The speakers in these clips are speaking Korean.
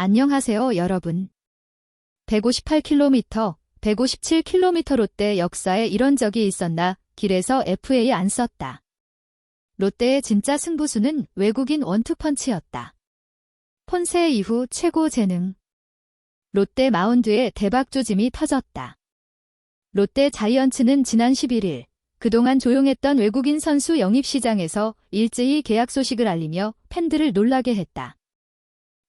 안녕하세요, 여러분. 158km, 157km 롯데 역사에 이런 적이 있었나 길에서 FA 안 썼다. 롯데의 진짜 승부수는 외국인 원투펀치였다. 폰세 이후 최고 재능. 롯데 마운드에 대박 조짐이 터졌다. 롯데 자이언츠는 지난 11일 그동안 조용했던 외국인 선수 영입 시장에서 일제히 계약 소식을 알리며 팬들을 놀라게 했다.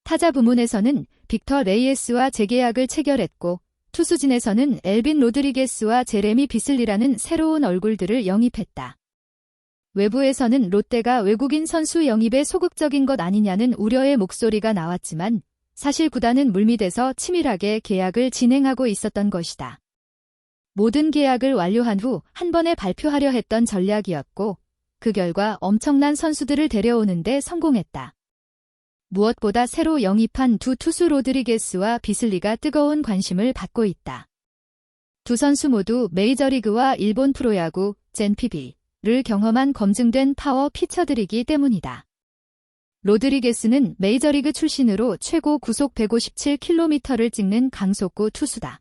타자 부문에서는 빅터 레이에스와 재계약을 체결했고 투수진에서는 엘빈 로드리게스와 제레미 비슬리라는 새로운 얼굴들을 영입했다. 외부에서는 롯데가 외국인 선수 영입에 소극적인 것 아니냐는 우려의 목소리가 나왔지만 사실 구단은 물밑에서 치밀하게 계약을 진행하고 있었던 것이다. 모든 계약을 완료한 후 한 번에 발표하려 했던 전략이었고 그 결과 엄청난 선수들을 데려오는데 성공했다. 무엇보다 새로 영입한 두 투수 로드리게스와 비슬리가 뜨거운 관심을 받고 있다. 두 선수 모두 메이저리그와 일본 프로야구, 젠피비를 경험한 검증된 파워 피처들이기 때문이다. 로드리게스는 메이저리그 출신으로 최고 구속 157km를 찍는 강속구 투수다.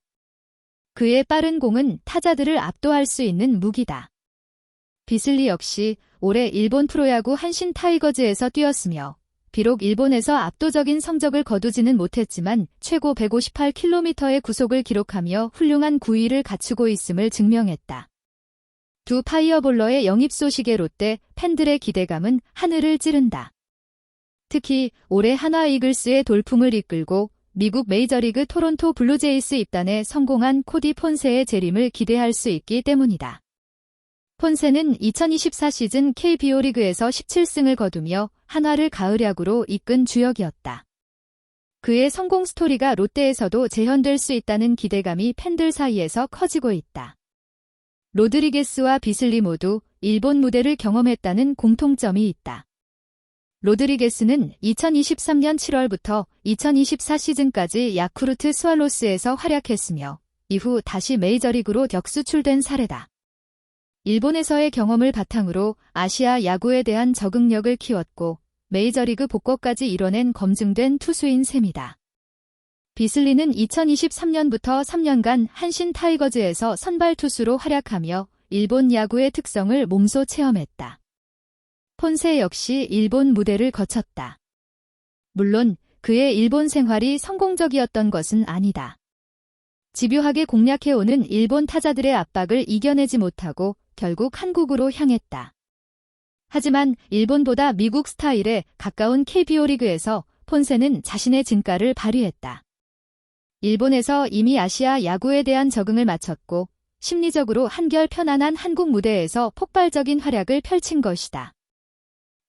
그의 빠른 공은 타자들을 압도할 수 있는 무기다. 비슬리 역시 올해 일본 프로야구 한신 타이거즈에서 뛰었으며 비록 일본에서 압도적인 성적을 거두지는 못했지만 최고 158km의 구속을 기록하며 훌륭한 구위를 갖추고 있음을 증명했다. 두 파이어볼러의 영입 소식에 롯데 팬들의 기대감은 하늘을 찌른다. 특히 올해 하나 이글스의 돌풍을 이끌고 미국 메이저리그 토론토 블루제이스 입단에 성공한 코디 폰세의 재림을 기대할 수 있기 때문이다. 폰세는 2024 시즌 KBO 리그에서 17승을 거두며 한화를 가을야구로 이끈 주역이었다. 그의 성공 스토리가 롯데에서도 재현될 수 있다는 기대감이 팬들 사이에서 커지고 있다. 로드리게스와 비슬리 모두 일본 무대를 경험했다는 공통점이 있다. 로드리게스는 2023년 7월부터 2024 시즌까지 야쿠르트 스왈로스에서 활약했으며 이후 다시 메이저리그로 격수출된 사례다. 일본에서의 경험을 바탕으로 아시아 야구에 대한 적응력을 키웠고 메이저리그 복권까지 이뤄낸 검증된 투수인 셈이다. 비슬리는 2023년부터 3년간 한신 타이거즈에서 선발 투수로 활약하며 일본 야구의 특성을 몸소 체험했다. 폰세 역시 일본 무대를 거쳤다. 물론 그의 일본 생활이 성공적이었던 것은 아니다. 집요하게 공략해오는 일본 타자들의 압박을 이겨내지 못하고 결국 한국으로 향했다. 하지만 일본보다 미국 스타일에 가까운 KBO 리그에서 폰세는 자신의 진가를 발휘했다. 일본에서 이미 아시아 야구에 대한 적응을 마쳤고 심리적으로 한결 편안한 한국 무대에서 폭발적인 활약을 펼친 것이다.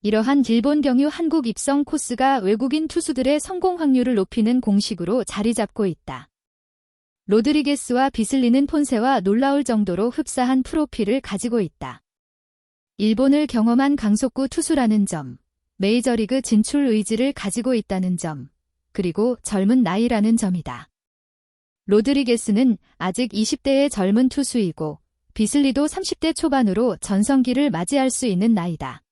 이러한 일본 경유 한국 입성 코스가 외국인 투수들의 성공 확률을 높이는 공식으로 자리 잡고 있다. 로드리게스와 비슬리는 폰세와 놀라울 정도로 흡사한 프로필을 가지고 있다. 일본을 경험한 강속구 투수라는 점, 메이저리그 진출 의지를 가지고 있다는 점, 그리고 젊은 나이라는 점이다. 로드리게스는 아직 20대의 젊은 투수이고 비슬리도 30대 초반으로 전성기를 맞이할 수 있는 나이다.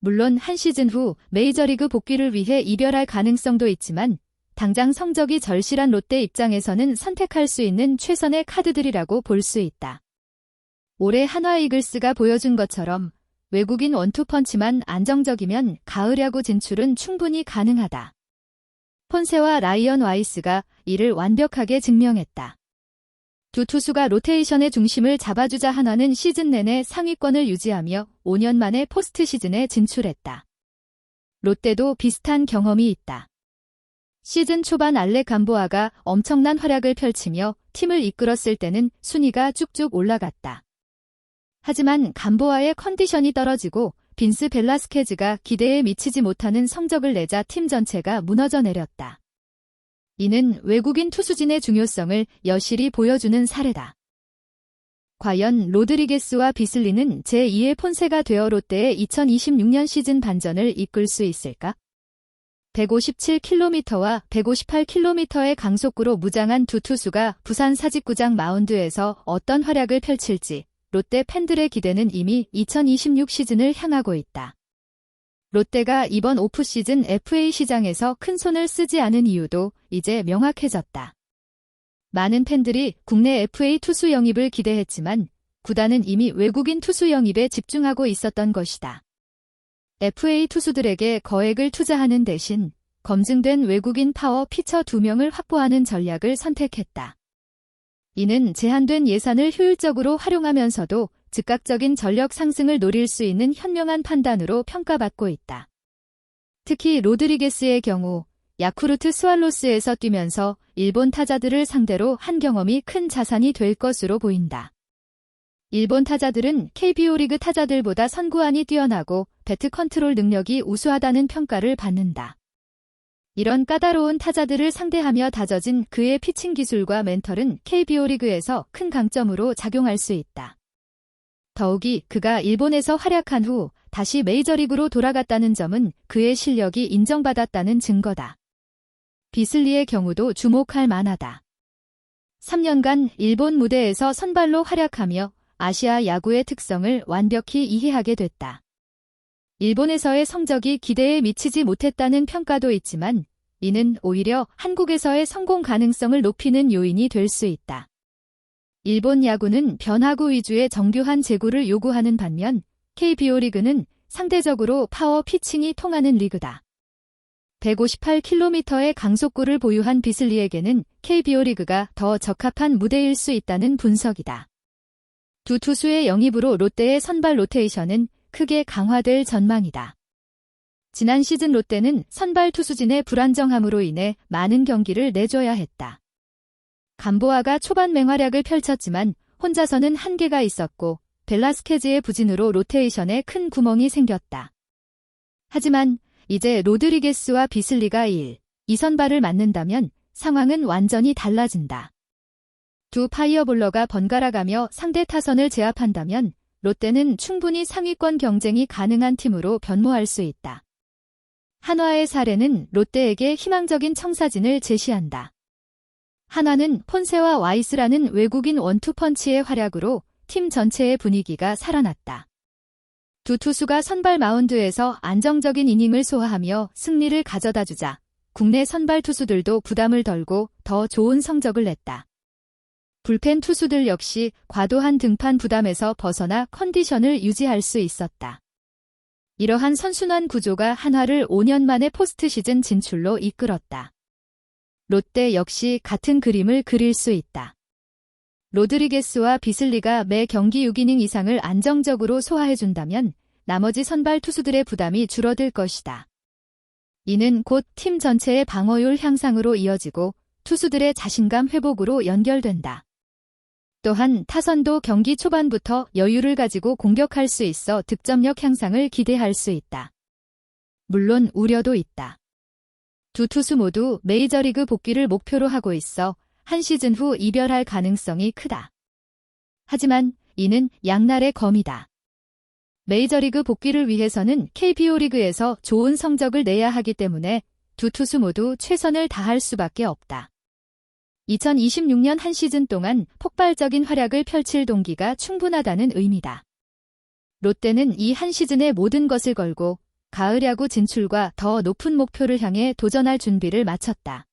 물론 한 시즌 후 메이저리그 복귀를 위해 이별할 가능성도 있지만 당장 성적이 절실한 롯데 입장에서는 선택할 수 있는 최선의 카드들이라고 볼 수 있다. 올해 한화 이글스가 보여준 것처럼 외국인 원투펀치만 안정적이면 가을 야구 진출은 충분히 가능하다. 폰세와 라이언 와이스가 이를 완벽하게 증명했다. 두 투수가 로테이션의 중심을 잡아주자 하나는 시즌 내내 상위권을 유지하며 5년 만에 포스트 시즌에 진출했다. 롯데도 비슷한 경험이 있다. 시즌 초반 알레 감보아가 엄청난 활약을 펼치며 팀을 이끌었을 때는 순위가 쭉쭉 올라갔다. 하지만 감보아의 컨디션이 떨어지고 빈스 벨라스케즈가 기대에 미치지 못하는 성적을 내자 팀 전체가 무너져 내렸다. 이는 외국인 투수진의 중요성을 여실히 보여주는 사례다. 과연 로드리게스와 비슬리는 제2의 폰세가 되어 롯데의 2026년 시즌 반전을 이끌 수 있을까? 157km와 158km의 강속구로 무장한 두 투수가 부산 사직구장 마운드에서 어떤 활약을 펼칠지 롯데 팬들의 기대는 이미 2026 시즌을 향하고 있다. 롯데가 이번 오프시즌 FA 시장에서 큰 손을 쓰지 않은 이유도 이제 명확해졌다. 많은 팬들이 국내 FA 투수 영입을 기대했지만 구단은 이미 외국인 투수 영입에 집중하고 있었던 것이다. FA 투수들에게 거액을 투자하는 대신 검증된 외국인 파워 피처 2명을 확보하는 전략을 선택했다. 이는 제한된 예산을 효율적으로 활용하면서도 즉각적인 전력 상승을 노릴 수 있는 현명한 판단으로 평가받고 있다. 특히 로드리게스의 경우 야쿠르트 스왈로스에서 뛰면서 일본 타자들을 상대로 한 경험이 큰 자산이 될 것으로 보인다. 일본 타자들은 KBO 리그 타자들보다 선구안이 뛰어나고 배트 컨트롤 능력이 우수하다는 평가를 받는다. 이런 까다로운 타자들을 상대하며 다져진 그의 피칭 기술과 멘털은 KBO 리그에서 큰 강점으로 작용할 수 있다. 더욱이 그가 일본에서 활약한 후 다시 메이저리그로 돌아갔다는 점은 그의 실력이 인정받았다는 증거다. 비슬리의 경우도 주목할 만하다. 3년간 일본 무대에서 선발로 활약하며 아시아 야구의 특성을 완벽히 이해하게 됐다. 일본에서의 성적이 기대에 미치지 못했다는 평가도 있지만 이는 오히려 한국에서의 성공 가능성을 높이는 요인이 될 수 있다. 일본 야구는 변화구 위주의 정교한 제구를 요구하는 반면 KBO 리그는 상대적으로 파워 피칭이 통하는 리그다. 158km의 강속구를 보유한 비슬리에게는 KBO 리그가 더 적합한 무대일 수 있다는 분석이다. 두 투수의 영입으로 롯데의 선발 로테이션은 크게 강화될 전망이다. 지난 시즌 롯데는 선발 투수진의 불안정함으로 인해 많은 경기를 내줘야 했다. 감보아가 초반 맹활약을 펼쳤지만 혼자서는 한계가 있었고 벨라스케즈의 부진으로 로테이션에 큰 구멍이 생겼다. 하지만 이제 로드리게스와 비슬리가 1, 2선발을 맞는다면 상황은 완전히 달라진다. 두 파이어볼러가 번갈아가며 상대 타선을 제압한다면 롯데는 충분히 상위권 경쟁이 가능한 팀으로 변모할 수 있다. 한화의 사례는 롯데에게 희망적인 청사진을 제시한다. 한화는 폰세와 와이스라는 외국인 원투펀치의 활약으로 팀 전체의 분위기가 살아났다. 두 투수가 선발 마운드에서 안정적인 이닝을 소화하며 승리를 가져다 주자 국내 선발 투수들도 부담을 덜고 더 좋은 성적을 냈다. 불펜 투수들 역시 과도한 등판 부담에서 벗어나 컨디션을 유지할 수 있었다. 이러한 선순환 구조가 한화를 5년 만에 포스트 시즌 진출로 이끌었다. 롯데 역시 같은 그림을 그릴 수 있다. 로드리게스와 비슬리가 매 경기 6이닝 이상을 안정적으로 소화해준다면 나머지 선발 투수들의 부담이 줄어들 것이다. 이는 곧 팀 전체의 방어율 향상으로 이어지고 투수들의 자신감 회복으로 연결된다. 또한 타선도 경기 초반부터 여유를 가지고 공격할 수 있어 득점력 향상을 기대할 수 있다. 물론 우려도 있다. 두 투수 모두 메이저리그 복귀를 목표로 하고 있어 한 시즌 후 이별할 가능성이 크다. 하지만 이는 양날의 검이다. 메이저리그 복귀를 위해서는 KBO 리그에서 좋은 성적을 내야 하기 때문에 두 투수 모두 최선을 다할 수밖에 없다. 2026년 한 시즌 동안 폭발적인 활약을 펼칠 동기가 충분하다는 의미다. 롯데는 이 한 시즌의 모든 것을 걸고 가을 야구 진출과 더 높은 목표를 향해 도전할 준비를 마쳤다.